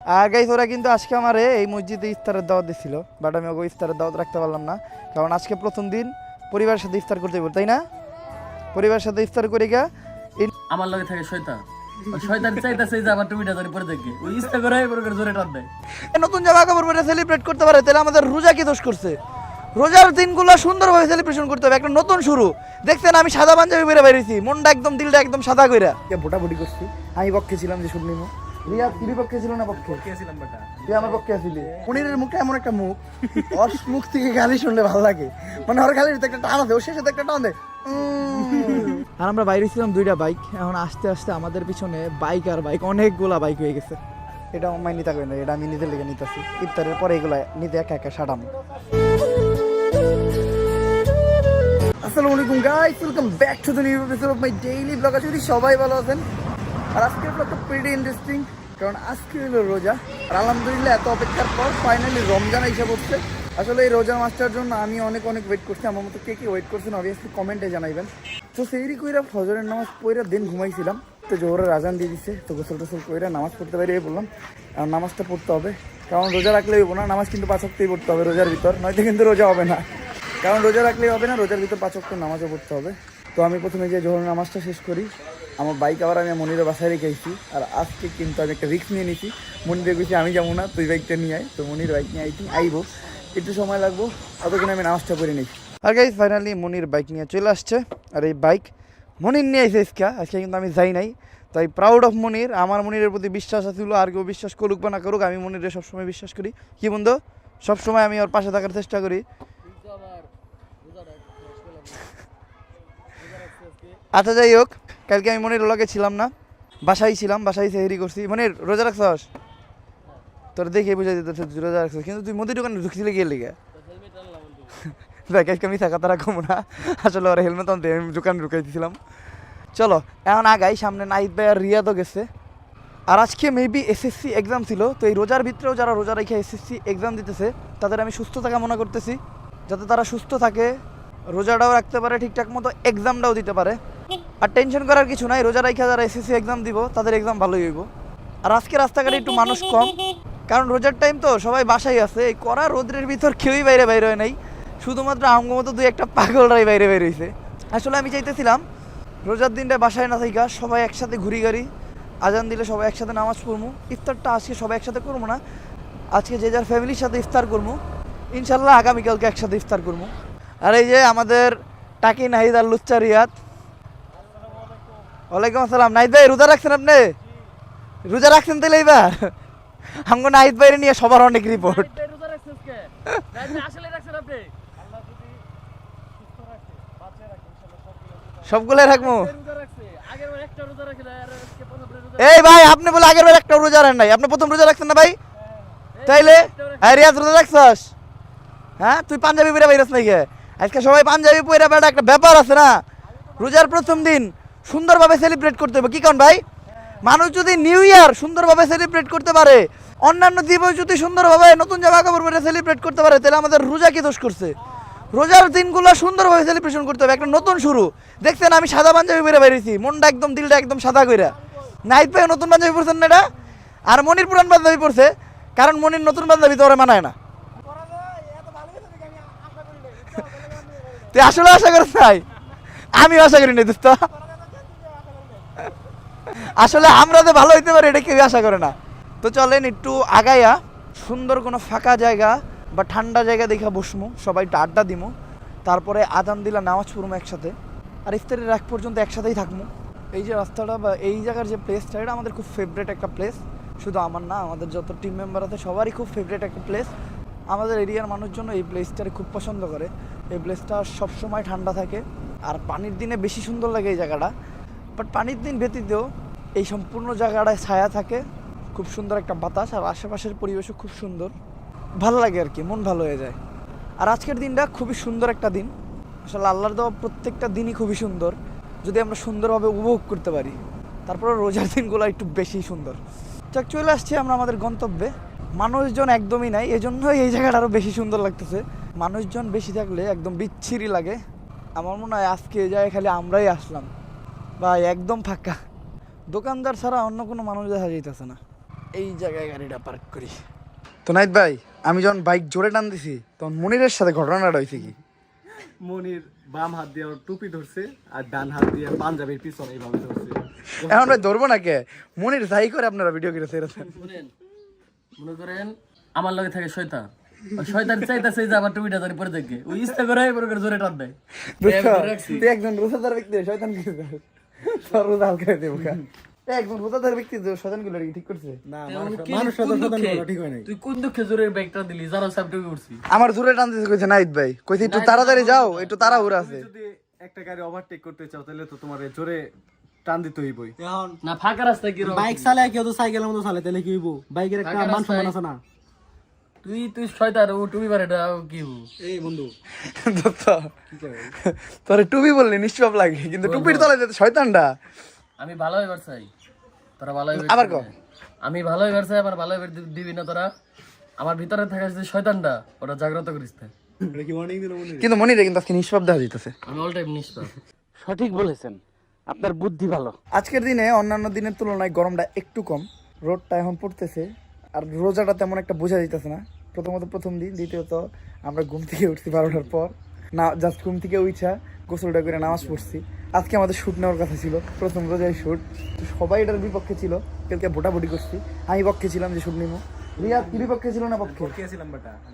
আর guys ওরা কিন্তু আজকে আমার এই মসজিদে ইফতারের দাওয়াত দিছিল বাট আমি ওকে ইফতারের দাওয়াত রাখতে পারলাম না কারণ আজকে প্রথম দিন পরিবারের সাথে ইফতার করতে পারব তাই না? পরিবারের সাথে ইফতার করে গা আমার লগে থাকে শয়তান। শয়তান চাইতাছে যে আবার টুমিটা ধরে পরে দেখে ওই ইচ্ছা করে পরে করে জোরে টান দেয়। নতুন জামা কাপড় পরে সেলিব্রেট করতে পারে তাহলে আমাদের রোজা কি দোষ করছে? রোজার দিনগুলো সুন্দরভাবে সেলিব্রেশন করতে হবে একটা নতুন শুরু। দেখছেন আমি সাদা পাঞ্জাবি পরে বেরিয়েছি মনটা একদম দিলটা একদম সাদা কইরা। ভোটাভুটি করছি? আমি পক্ষে ছিলাম যে শুনলি রিয়া তুই বিপক্ষে ছিল না পক্ষে? তুই আমার পক্ষে আসিলি পনিরের মুখে এমন একটা মুখ ওর মুখ থেকে গালি শুনলে ভালো লাগে। মানে ওর গালির একটা টান আছে ওর শেষে একটা টান দেয়। আর আমরা বাইরে ছিলাম দুইটা বাইক এখন আস্তে আস্তে আমাদের পিছনে বাইক আর বাইক অনেকগুলা বাইক হয়ে গেছে। এটা অমাই নিতে না এটা আমি নিজের লেগে নিতেছি। ইফতারের পরে এগুলা নিতে একা একা সাটাম আসসালামু আলাইকুম guys welcome back to the new episode of my daily blog আশা করি সবাই ভালো আছেন। আর আজকে আজকের ব্লগটা প্রিটি ইন্টারেস্টিং কারণ আজকে হলো রোজা। আর আলহামদুলিল্লাহ এত অপেক্ষার পর ফাইনালি রমজান এসে পড়ছে। আসলে এই রোজা মাসটার জন্য আমি অনেক অনেক ওয়েট করছি। আমার মতো কে কে ওয়েট করছেন অবভিয়াসলি কমেন্টে জানাইবেন। তো সেইরি কইরা ফজরের নামাজ পড়ে দিন ঘুমাইছিলাম। তো জোহরের আজান দিয়ে দিচ্ছে তো গোসল টোসল কইরা নামাজ পড়তে পারি বললাম, আর নামাজটা পড়তে হবে। কারণ রোজা রাখলেই হব না, নামাজ কিন্তু পাঁচ অক্টেই পড়তে হবে রোজার ভিতর। নয়তো কিন্তু রোজা হবে না। কারণ রোজা রাখলেই হবে না, রোজার ভিতর পাঁচ অক্ট নামাজও পড়তে হবে। তো আমি প্রথমে যে জোহর নামাজটা শেষ করি আমার বাইক আবার আমি মনিরের বাসায় রেখে আইছি। আর আজকে কিন্তু আমি একটা রিস্ক নিয়ে নিছি। মনিরে গেছি আমি যাব না, তুই বাইকটা নিয়ে আয়। তো মনির বাইক নিয়ে আইতি আইবো। একটু সময় লাগবো, ততক্ষণ আমি নামাজটা করে নিই আর গাইজ ফাইনালি মনির বাইক নিয়ে চলে আসছে। আর এই বাইক মনির নিয়ে আইছে আজকে। আজকে কিন্তু আমি যাই নাই। তাই প্রাউড অফ মনির। আমার মনিরের প্রতি বিশ্বাস আছিল, আর কেউ বিশ্বাস করুক বা না করুক, আমি মনিরে সবসময় বিশ্বাস করি। কি বন্ধু? সবসময় আমি ওর পাশে থাকার চেষ্টা করি। আচ্ছা যাই হোক, কালকে আমি মনির লগে ছিলাম না। বাসায় ছিলাম, বাসায় সেহেরি করছি। মনির, রোজা রাখছস? তোর দেখে দিতে তুই রোজা রাখছস। কিন্তু তুই মুদি দোকানে ঢুকছিলে গিয়ে লিগে? দেখ, আজকে আমি থাকা তারা কমো না। আসলে ওরা হেলমেট আনতে আমি দোকানে ঢুকাই দিয়েছিলাম চলো, এখন আগাই, সামনে নাইট ভাই আর রিয়াদও গেছে। আর আজকে মেবি এসএসসি এক্সাম ছিল, তো এই রোজার ভিতরেও যারা রোজা রেখে এসএসসি এক্সাম দিতেছে, তাদের আমি সুস্থতা কামনা করতেছি। যাতে তারা সুস্থ থাকে রোজাটাও রাখতে পারে, ঠিকঠাক মতো এক্সামটাও দিতে পারে। আর টেনশন করার কিছু নাই, রোজা রাখা যারা এসএসসি এক্সাম দিব, তাদের এক্সাম ভালোই হইব। আর আজকে রাস্তাঘাটে একটু মানুষ কম, কারণ রোজার টাইম তো সবাই বাসায় আছে, এই কড়া রোদ্রের ভিতর কেউই বাইরে বাইরে হয় নাই। শুধুমাত্র আমগো মতো দুই একটা পাগলরাই বাইরে বাইরে হয়েছে আসলে আমি চাইতেছিলাম, রোজার দিনটা বাসায় না থাকা সবাই একসাথে ঘুরি গাড়ি, আজান দিলে সবাই একসাথে নামাজ পড়ব ইফতারটা আজকে সবাই একসাথে করব না, আজকে যে যার ফ্যামিলির সাথে ইফতার করব ইনশাল্লাহ আগামীকালকে একসাথে ইফতার করব আর এই যে আমাদের টাকি নাহিদ আর লুচ্চা রিয়াদ। ওয়ালাইকুম আসসালাম। নাহিদ ভাই রোজা রাখছেন আপনি? রোজা রাখছেন তাহলে এইবার? আমগো নাহিদ ভাইরে নিয়ে সবার অনেক রিপোর্ট আসলে রাখছেন আপনি? সবগুলাই রাখব? রোজা রাখছে। আগের বার একটা রোজা রাখে আর আজকে প্রথম রোজা এই ভাই আপনি বলে আগের বার একটা রোজা রাখেন নাই। আপনি প্রথম রোজা রাখছেন না ভাই? তাইলে? হ্যাঁ রিয়াজ রোজা রাখছস? হ্যাঁ? তুই পাঞ্জাবি পরে বাইরাস নাই কে আজকে সবাই পাঞ্জাবি পরে বেড়া, একটা ব্যাপার আছে না? রোজার প্রথম দিন সুন্দরভাবে সেলিব্রেট করতে হবে। কি কারণ ভাই? মানুষ যদি নিউ ইয়ার সুন্দরভাবে সেলিব্রেট করতে পারে, অন্যান্য দিবস যদি সুন্দরভাবে নতুন জামা কাপড় পরে সেলিব্রেট করতে পারে, তাহলে আমাদের রোজা কি দোষ করছে? রোজার দিনগুলো সুন্দরভাবে সেলিব্রেশন করতে হবে। একটা নতুন শুরু। দেখছেন আমি সাদা পাঞ্জাবি পরে বেরিয়েছি মনটা একদম, দিলটা একদম সাদা কইরা। নাইট ভাই নতুন পাঞ্জাবি পরছেন না এটা? আর মনির পুরান পাঞ্জাবি পরছে, কারণ মনির নতুন পাঞ্জাবি তো ওরা মানায় না। তুই আসলে আশা করিস নাই? আমি আশা করি নাই দোস্ত। আসলে আমরা তো ভালো হইতে পারি, এটা কেউ আশা করে না। তো চলেন একটু আগাইয়া সুন্দর কোনো ফাঁকা জায়গা বা ঠান্ডা জায়গা দেখা বসমু, সবাই একটু আড্ডা দিমু। তারপরে আদান দিলা নামাজ পড়ব একসাথে। আর ইফতারের এক পর্যন্ত একসাথেই থাকব এই যে রাস্তাটা বা এই জায়গার যে প্লেসটা এটা আমাদের খুব ফেভারেট একটা প্লেস শুধু আমার না, আমাদের যত টিম মেম্বার আছে, সবারই খুব ফেভারেট একটা প্লেস আমাদের এরিয়ার মানুষজন এই প্লেসটারে খুব পছন্দ করে। এই প্লেসটা সবসময় ঠান্ডা থাকে। আর পানির দিনে বেশি সুন্দর লাগে এই জায়গাটা। বাট পানির দিন ব্যতীত এই সম্পূর্ণ জায়গাটায় ছায়া থাকে। খুব সুন্দর একটা বাতাস আর আশেপাশের পরিবেশও খুব সুন্দর। ভালো লাগে আর কি, মন ভালো হয়ে যায়। আর আজকের দিনটা খুবই সুন্দর একটা দিন। আসলে আল্লাহর দেওয়া প্রত্যেকটা দিনই খুবই সুন্দর। যদি আমরা সুন্দরভাবে উপভোগ করতে পারি তারপরে রোজার দিনগুলো একটু বেশি সুন্দর। যাক, চলে আসছি আমরা আমাদের গন্তব্যে। মানুষজন একদমই নাই, এজন্যই এই জায়গাটা আরও বেশি সুন্দর লাগতেছে। মানুষজন বেশি থাকলে একদম বিচ্ছিরি লাগে। আমার মনে হয় আজকে এই জায়গায় খালি আমরাই আসলাম। বা একদম ফাঁকা। দোকানদার ছাড়া অন্য কোনো মানুষ দেখা যাইতেছে না। এই জায়গায় গাড়িটা পার্ক করি। তো নাইত ভাই আমি যখন বাইক জোরে টান দিছি তখন মনিরের সাথে ঘটনাটা হয়েছে কি? মনির বাম হাত দিয়ে টুপি ধরছে আর ডান হাত দিয়ে পাঞ্জাবির পিছনে এইভাবে ধরছে। এখন ভাই ধরবো না কে মনির যাই করে আপনারা ভিডিও করে ছেড়েছেন শুনেন মনে করেন আমার লগে থাকে শয়তান। শয়তান চাইতাছে যে আমার টুপিটা ধরে পরে দেখে। ওই ইচ্ছা করে মনে করে জোরে টান দেয়। তুই একজন রোজাদার ব্যক্তি শয়তান কি তোর রোজা হালকা হয়ে দেবো একজন রোজাদার ব্যক্তি যে শয়তানগুলো ঠিক করছে? না মানুষ দুঃখে? ঠিক হয় নাই। তুই কোন দুঃখে জোরে ব্যাগটা দিলি? যারা সব টুপি উঠছি আমার জোরে টান দিতে কইছে নাইত ভাই কইছে একটু তাড়াতাড়ি যাও একটু তাড়াহুড়া আছে। যদি একটা গাড়ি ওভারটেক করতে চাও তাহলে তো তোমার জোরে টান দিতে হইবই। এখন না ফাঁকা রাস্তায় কি বাইক চালায় কেউ তো সাইকেলের মতো চালায় তাহলে কি হইব? বাইকের একটা মান সম্মান আছে না? তুই তুই শয়তান ও টুপি এটা কি এই বন্ধু। দত্ত তোরে টুপি বললি নিশ্চয় লাগে কিন্তু টুপির তলায় যেতে শয়তানটা। আমি ভালো হইবার চাই। তোরা ভালো আবার আমি ভালো হইবার চাই আমার ভালো হইবার দিবি না তোরা। আমার ভিতরে থাকা যে শয়তানটা ওটা জাগ্রত করিস না। এটা কি ওয়ার্নিং কিন্তু আজকে নিষ্পাপ দেখা দিতেছে। আমি অল টাইম নিষ্পাপ। সঠিক বলেছেন। আপনার বুদ্ধি ভালো। আজকের দিনে অন্যান্য দিনের তুলনায় গরমটা একটু কম। রোদটা এখন পড়তেছে আর রোজাটা তেমন একটা বোঝা দিতেছে না। প্রথমত প্রথম দিন দ্বিতীয়ত আমরা ঘুম থেকে উঠছি বারোটার পর না জাস্ট ঘুম থেকে উঠছা গোসলটা করে নামাজ পড়ছি। আজকে আমাদের শ্যুট নেওয়ার কথা ছিল প্রথম রোজায় শ্যুট সবাই এটার বিপক্ষে ছিল কালকে ভোটাভুটি করছি। আমি পক্ষে ছিলাম যে শ্যুট নিব। রিয়াদ কি বিপক্ষে ছিল না পক্ষে?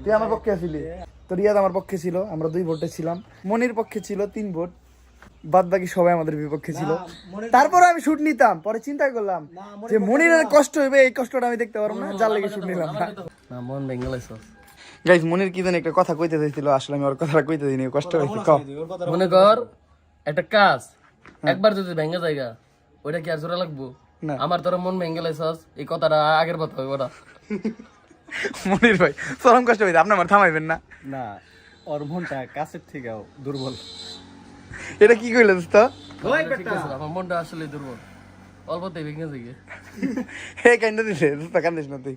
তুই আমার পক্ষে আসিলি। তো রিয়াদ আমার পক্ষে ছিল আমরা দুই ভোটে ছিলাম। মনির পক্ষে ছিল তিন ভোট। বাদ বাকি সবাই আমাদের বিপক্ষে ছিল। তারপরে আমি শুট নিতাম পরে চিন্তা করলাম যে মনিরের কষ্ট হইবে এই কষ্টটা আমি দেখতে পারব না যার লেগে শুট নিলাম। না মন লাইছ গাইস মনির কি জানি একটা কথা কইতে চাইছিল আসলে আমি ওর কথাটা কইতে দিইনি কষ্ট হয়েছে কম মনে কর একটা কাজ একবার যদি ভেঙে জায়গা ওইটা কি আর জোড়া লাগবো? না। আমার তোর মন ভেঙে লাইছস এই কথাটা আগের কথা হইব না। মনির ভাই চরম কষ্ট হয়েছে আপনি আমার থামাইবেন না। না ওর মনটা কাছের থেকেও দুর্বল। এটা কি কইলে দোস্ত মনটা আসলে দুর্বল। অল্পতেই ভেঙে যাবে হে কান্দা দিছে দোস্ত কান্দিস না তুই।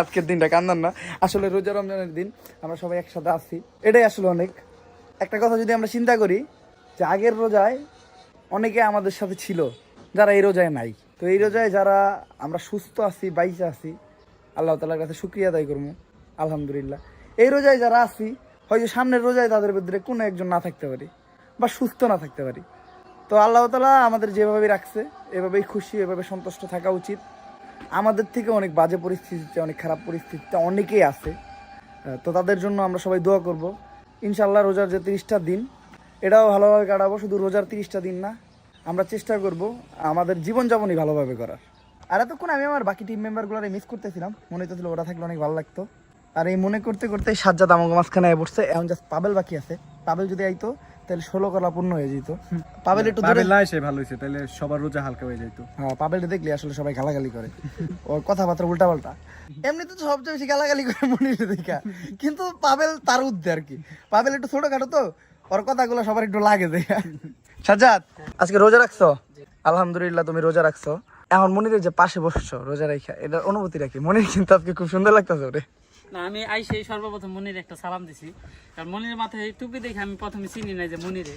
আজকের দিনটা কান্দান না। আসলে রোজা রমজানের দিন আমরা সবাই একসাথে আছি। এটাই আসলে অনেক। একটা কথা যদি আমরা চিন্তা করি যে আগের রোজায় অনেকে আমাদের সাথে ছিল যারা এই রোজায় নাই। তো এই রোজায় যারা আমরা সুস্থ আছি বাইচে আছি আল্লাহ তালার কাছে শুক্রিয়া আদায় করব আলহামদুলিল্লাহ। এই রোজায় যারা আছি হয়তো সামনের রোজায় তাদের ভিতরে কোনো একজন না থাকতে পারি। বা সুস্থ না থাকতে পারি। তো আল্লাহ তালা আমাদের যেভাবে রাখছে, এভাবেই খুশি, এভাবে সন্তুষ্ট থাকা উচিত। আমাদের থেকে অনেক বাজে পরিস্থিতিতে, অনেক খারাপ পরিস্থিতিতে অনেকেই আছে। তো তাদের জন্য আমরা সবাই দোয়া করব। ইনশাল্লাহ রোজার যে তিরিশটা দিন, এটাও ভালোভাবে কাটাবো। শুধু রোজার তিরিশটা দিন না, আমরা চেষ্টা করব আমাদের জীবনযাপনই ভালোভাবে করার। আর এতক্ষণ আমি আমার বাকি টিম মেম্বারগুলোরে মিস করতেছিলাম। মনে হইতেছিল ওরা থাকলে অনেক ভালো লাগতো। আর এই মনে করতে করতে সাজ্জাদ আমাকে মাঝখানে বসছে এখন জাস্ট পাবেল বাকি আছে। পাবেল যদি আইতো তাহলে ষোলো কলা পূর্ণ হয়ে যেত। পাবেল একটু দূরে পাবেল না এসে ভালো হয়েছে তাহলে সবার রোজা হালকা হয়ে যাইতো। হ্যাঁ পাবেলটা দেখলে আসলে সবাই গালাগালি করে। ওর কথাবার্তা উল্টা পাল্টা এমনিতে তো সবচেয়ে বেশি গালাগালি করে মনির দেখা কিন্তু পাবেল তার উদ্দে আর কি। পাবেল একটু ছোটখাটো তো ওর কথাগুলো সবার একটু লাগে দেখা সাজ্জাদ আজকে রোজা রাখছো? আলহামদুলিল্লাহ তুমি রোজা রাখছো। এখন মনিরের যে পাশে বসছো রোজা রাখা এটার অনুভূতি রাখি মনির কিন্তু আজকে খুব সুন্দর লাগতেছে ওরে। না আমি আইসে সর্বপ্রথম মনির একটা সালাম দিছি। কারণ মনির মাথায় টুপি দেখে আমি প্রথমে চিনি নাই যে মনিরে।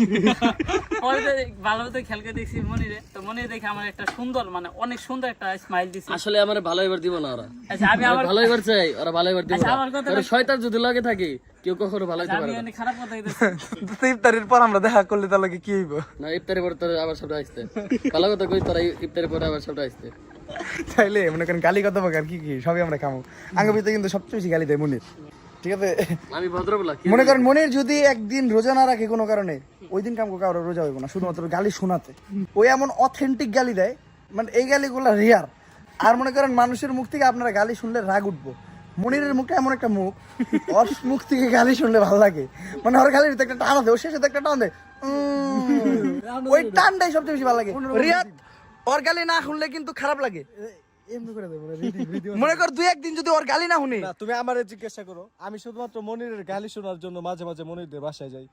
ভালোভাবে খেলকে ভালো মতো খেয়াল করে দেখছি মনিরে। তো মনির দেখে আমার একটা সুন্দর মানে অনেক সুন্দর একটা স্মাইল দিছি। আসলে আমার ভালো এবার দিব না ওরা। আচ্ছা আমি আমার ভালো এবার চাই ওরা ভালো এবার দিব আচ্ছা, আমার কথা শয়তান যদি লাগে থাকে কেউ কখনো ভালো হইতে পারে না। খারাপ কথা তো ইফতারির পর আমরা দেখা করলে তাহলে কি হইব? না ইফতারের পরে তোর আবার সবটা আসতে ভালো কথা কই তোরা ইফতারের পরে আবার সবটা আসতে তাইলে মনে করেন গালি কত প্রকার কি কি সবই আমরা খামো। আঙ্গ ভিতরে কিন্তু সবচেয়ে বেশি গালি দেয় মনির। ঠিক আছে? আমি ভদ্রবেলা মনে করেন মনের যদি একদিন রোজা না রাখে কোনো কারণে ওই দিন কাম কারও রোজা হইব না শুধুমাত্র গালি শোনাতে। ওই এমন অথেন্টিক গালি দেয় মানে এই গালিগুলো রেয়ার আর মনে করেন মানুষের মুখ থেকে আপনারা গালি শুনলে রাগ উঠবো। মনিরের মুখে এমন একটা মুখ ওর মুখ থেকে গালি শুনলে ভালো লাগে। মানে ওর গালির একটা টান আছে ওর শেষে একটা টান দেয়। ওই টানটাই সবচেয়ে বেশি ভালো লাগে। রিয়াদ ওর গালি না শুনলে কিন্তু খারাপ লাগে। মনে কর দুই একদিন যদি ওর গালি না শুনি। না তুমি আমার জিজ্ঞাসা করো আমি শুধুমাত্র মনিরের গালি শোনার জন্য মাঝে মাঝে মনিরদের বাসায় যাই।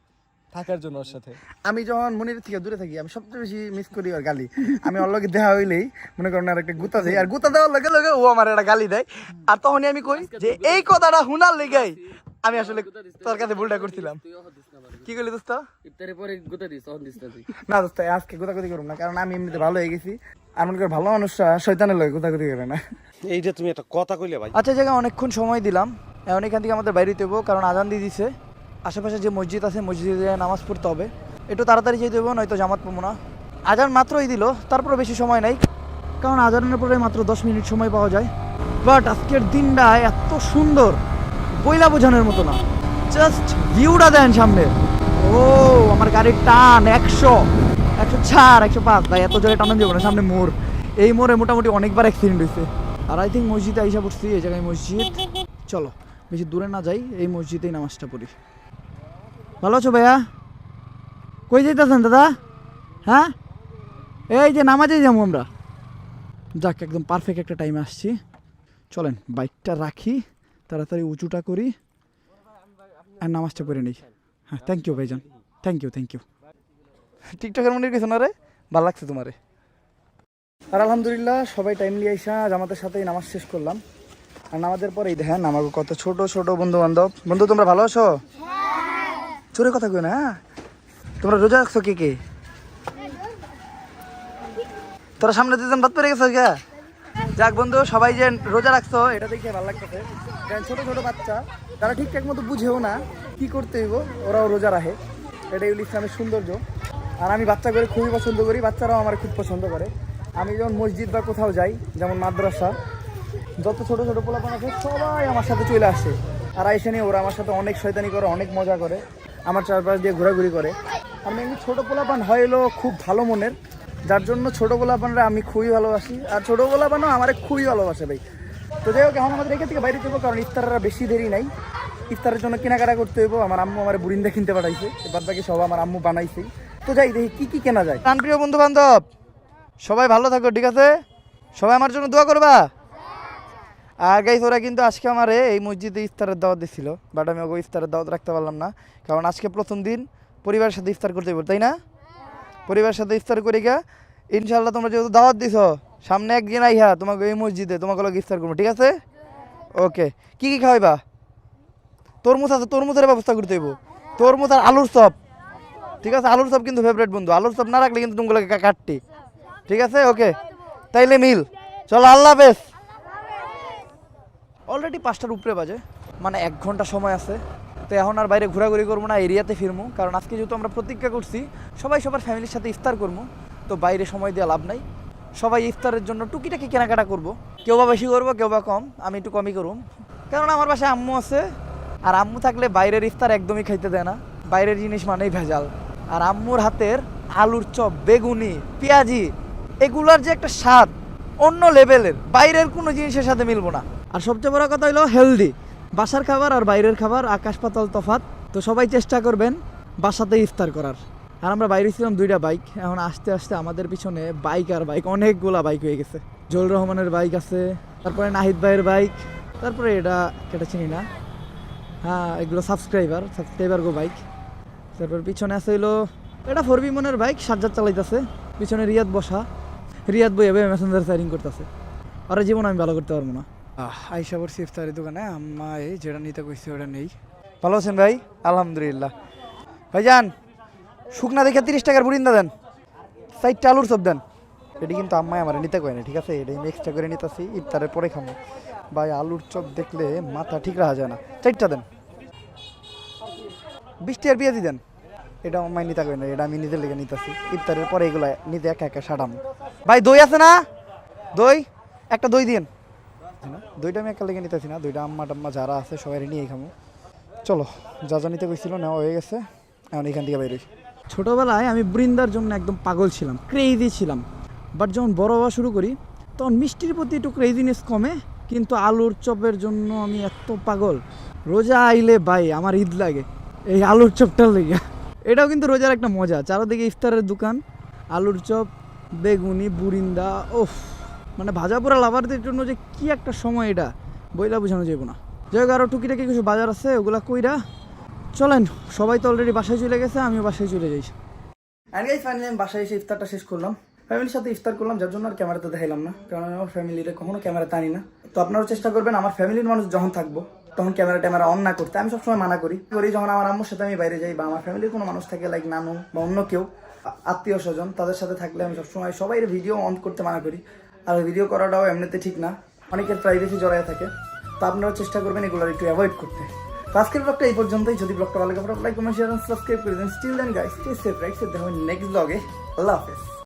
থাকার জন্য ওর সাথে। আমি যখন মনির থেকে দূরে থাকি আমি সবচেয়ে বেশি মিস করি ওর গালি। আমি ওর লগে দেখা হইলেই মনে করেন আর একটা গুতা দেয়। আর গুতা দেওয়ার লগে লগে ও আমার একটা গালি দেয়। আর তখনই আমি কই যে এই কথাটা হুনার লেগাই আমি আসলে তোর কাছে ভুলটা করছিলাম। কি করলি দোস্ত? ইফতারের পরে গুতা দিস তখন দিস না দোস্ত আজকে গুতা গুতি করুম না কারণ আমি এমনিতে ভালো হয়ে গেছি। আর মনে কর ভালো মানুষরা শয়তানের লয় কোথাকুতি করে না। এইটা তুমি একটা কথা কইলে ভাই। আচ্ছা জায়গায় অনেকক্ষণ সময় দিলাম। এখন এখান থেকে আমাদের বাইরে দেবো কারণ আজান দিয়ে দিছে। আশেপাশে যে মসজিদ আছে, মসজিদে নামাজ পড়তে হবে। একটু তাড়াতাড়ি যেতে দেবো নয়তো জামাত পাবো না। আজান মাত্রই দিল তারপরে বেশি সময় নাই। কারণ আজানের পরে মাত্র দশ মিনিট সময় পাওয়া যায়। বাট আজকের দিনটা এত সুন্দর, বইলা বোঝানোর মতো না। জাস্ট ভিউটা দেন সামনে। ও, আমার গাড়ির টান, একশো। একশো চার, একশো পাঁচ। ভাই, এত জোরে টানা যাব না, সামনে মোড়। এই মোড়ে মোটামুটি অনেকবার অ্যাক্সিডেন্ট হয়েছে। আর আই থিঙ্ক মসজিদে আইসা পড়ছি, এই জায়গায় মসজিদ। চলো, বেশি দূরে না যাই, এই মসজিদেই নামাজটা পড়ি। ভালো আছো ভাইয়া? কই যাইতেছেন দাদা? হ্যাঁ? এই যে নামাজে যাব আমরা। যাক, একদম পারফেক্ট একটা টাইমে আসছি। চলেন বাইকটা রাখি, তাড়াতাড়ি উঁচুটা করি আর নামাজটা করে নিই। হ্যাঁ থ্যাংক ইউ ভাইজান। থ্যাংক ইউ থ্যাংক ইউ টিকটকের মনে কিছু না রে? ভালো লাগছে তোমারে। আর আলহামদুলিল্লাহ, সবাই টাইম নিয়ে আইসা জামাতের সাথেই নামাজ শেষ করলাম। আর নামাজের পরেই দেখেন আমার কত ছোট ছোট বন্ধু বান্ধব বন্ধু, তোমরা ভালো আছো? চোরে কথা কই না? তোমরা রোজা রাখছো কে কে? তোরা সামনে দুজন বাদ পেরে গেছো কে যাক বন্ধু, সবাই যে রোজা রাখছো, এটা দেখে ভালো লাগতেছে। কারণ ছোট ছোট বাচ্চা, তারা ঠিকঠাক মতো বুঝেও না কি করতে হইব, ওরাও রোজা রাখে। এটাই হলো ইসলামের সৌন্দর্য। আর আমি বাচ্চা করে খুবই পছন্দ করি, বাচ্চারাও আমার খুব পছন্দ করে। আমি যখন মসজিদ বা কোথাও যাই, যেমন মাদ্রাসা, যত ছোট ছোট পোলাপান আছে, সবাই আমার সাথে চলে আসে। আর আইসে নিয়ে ওরা আমার সাথে অনেক শয়তানি করে, অনেক মজা করে। আমার চারপাশ দিয়ে ঘোরাঘুরি করে। আমি এমনি ছোট পোলাপান হলো খুব ভালো মনের। যার জন্য ছোট পোলাপানরা আমি খুবই ভালোবাসি। আর ছোট পোলাপানও আমার খুবই ভালোবাসে ভাই। তো যাই হোক, এখন আমাদের এখান থেকে বাইরে যাব, কারণ ইফতাররা বেশি দেরি নাই। ইফতারের জন্য কেনাকাটা করতে হইব। আমার আম্মু আমার বুরিন্দা কিনতে পাঠাইছে। বাদ বাকি সব আমার আম্মু বানাইছে তো যাই, দেখি কি কি কেনা যায়। প্রিয় বন্ধু বান্ধব সবাই ভালো থাকো, ঠিক আছে? সবাই আমার জন্য দোয়া করবা। আর গাইস ওরা কিন্তু আজকে আমারে এই মসজিদে ইফতারের দাওয়াত দিছিল বাট আমি ওকে ইফতারের দাওয়াত রাখতে পারলাম না, কারণ আজকে প্রথম দিন পরিবারের সাথে ইফতার করতে পারব তাই না? পরিবারের সাথে ইফতার করি গা ইনশাল্লাহ তোমরা যেহেতু দাওয়াত দিছ, সামনে একদিন আইহা তোমাকে এই মসজিদে তোমাকে লোক ইফতার করব, ঠিক আছে? ওকে কি কি খাওয়াইবা? তরমুজ আছে, তরমুজের ব্যবস্থা করতে হইব। তরমুজ আর আলুর চপ, ঠিক আছে? আলুর চপ কিন্তু ফেভারিট বন্ধু, আলুর চপ না রাখলে কিন্তু তোমাকে কাটটি ঠিক আছে? ওকে তাইলে মিল, চলো, আল্লাহ হাফেজ। অলরেডি পাঁচটার উপরে বাজে। মানে এক ঘণ্টা সময় আছে। তো এখন আর বাইরে ঘোরাঘুরি করব না, এরিয়াতে ফিরবো কারণ আজকে যেহেতু আমরা প্রতিজ্ঞা করছি, সবাই সবার ফ্যামিলির সাথে ইফতার করব। তো বাইরে সময় দেওয়া লাভ নাই। সবাই ইফতারের জন্য টুকিটাকি কেনাকাটা করব। কেউ বা বেশি করব, কেউ বা কম। আমি একটু কমই করুম কারণ আমার বাসায় আম্মু আছে। আর আম্মু থাকলে বাইরের ইফতার একদমই খাইতে দেয় না। বাইরের জিনিস মানেই ভেজাল। আর আম্মুর হাতের আলুর চপ, বেগুনি, পেঁয়াজি, এগুলার যে একটা স্বাদ, অন্য লেভেলের বাইরের কোনো জিনিসের সাথে মিলবো না। আর সবচেয়ে বড় কথা হলো হেলদি বাসার খাবার আর বাইরের খাবার, আকাশ পাতাল তফাত তো সবাই চেষ্টা করবেন বাসাতে ইফতার করার। আর আমরা বাইরে ছিলাম দুইটা বাইক। এখন আস্তে আস্তে আমাদের পিছনে বাইক আর বাইক, অনেকগুলা বাইক হয়ে গেছে। জল রহমানের বাইক আছে, তারপরে নাহিদ ভাইয়ের বাইক, তারপরে এটা এটা চিনি না। হ্যাঁ এগুলো সাবস্ক্রাইবার সাবস্ক্রাইবার গো বাইক। তারপর পিছনে আছে হইল, এটা ফোর মনের বাইক, সাজ্জাদ চালাইতেছে। পিছনে রিয়াদ বসা। রিয়াদ বই এভাবে মেসেঞ্জার সাইরিং করতেছে। আর জীবন আমি ভালো করতে পারব না। আইসা পড়ছি ইফতারের দোকানে। এই যেটা নিতে কইছি ওটা নেই। ভালো আছেন ভাই? আলহামদুলিল্লাহ। ভাই যান শুকনা দেখে তিরিশ টাকার বুড়িন্দা দেন। সাইডটা আলুর সব দেন। এটি কিন্তু আম্মাই আমার নিতে কয় না, ঠিক আছে? এটা আমি এক্সট্রা করে নিতেছি, ইফতারের পরে খাব ভাই, আলুর চপ দেখলে মাথা ঠিক রাখা যায় না। চারটা দেন। বৃষ্টি আর পেঁয়াজি দেন। এটা আমার নিতে কয় না, এটা আমি নিজের লেগে নিতেছি। ইফতারের পরে এগুলো নিতে একা একা সাটাম ভাই, দই আছে না? দই? একটা দই দিন না। দইটা আমি একা লেগে নিতেছি না, দুইটা আম্মা টাম্মা যারা আছে সবাই নিয়ে খামো। চলো, যা যা নিতে কইছিল নেওয়া হয়ে গেছে, এখন এখান থেকে বেরোই। ছোটোবেলায় আমি বৃন্দার জন্য একদম পাগল ছিলাম ক্রেজি ছিলাম। বাট যখন বড় হওয়া শুরু করি, তখন মিষ্টির প্রতি একটু ক্রেজিনেস কমে, কিন্তু আলুর চপের জন্য আমি এত পাগল। রোজা আইলে ভাই আমার ঈদ লাগে, এই আলুর চপটার লেগে। এটাও কিন্তু রোজার একটা মজা, চারোদিকে ইফতারের দোকান, আলুর চপ, বেগুনি, বুরিন্দা ওফ মানে ভাজা পোড়া লাভারদের জন্য যে কি একটা সময় এটা, বইলা বোঝানো যাবে না। যাই হোক আরও টুকিটাকি কিছু বাজার আছে, ওগুলা কইরা চলেন, সবাই তো অলরেডি বাসায় চলে গেছে, আমিও বাসায় চলে যাই। অ্যান্ড গাইস ফাইনালি আমি বাসায় এসে ইফতারটা শেষ করলাম। ফ্যামিলির সাথে ইফতার করলাম, যার জন্য আর ক্যামেরাতে দেখাইলাম না, কারণ আমি আমার ফ্যামিলিরে কখনো ক্যামেরাতে আনি না। তো আপনারাও চেষ্টা করবেন, আমার ফ্যামিলির মানুষ যখন থাকব, তখন ক্যামেরা ট্যামেরা অন না করতে। আমি সবসময় মানা করি। করি যখন আমার আম্মুর সাথে আমি বাইরে যাই, বা আমার ফ্যামিলির কোনো মানুষ থাকে লাইক নানু বা অন্য কেউ আত্মীয় স্বজন তাদের সাথে থাকলে আমি সবসময় সবাই ভিডিও অন করতে মানা করি। আর ভিডিও করাটাও এমনিতে ঠিক না। অনেকের প্রাইভেসি জড়ায় থাকে। তা আপনারাও চেষ্টা করবেন এগুলো একটু অ্যাভয়েড করতে। আজকের ব্লগটা এই পর্যন্তই। যদি ব্লগটা ভালো লাগে লাইক কমেন্ট শেয়ার সাবস্ক্রাইব করে দেন still then guys stay safe right safe হবে নেক্সট ব্লগে আল্লাহ হাফেজ।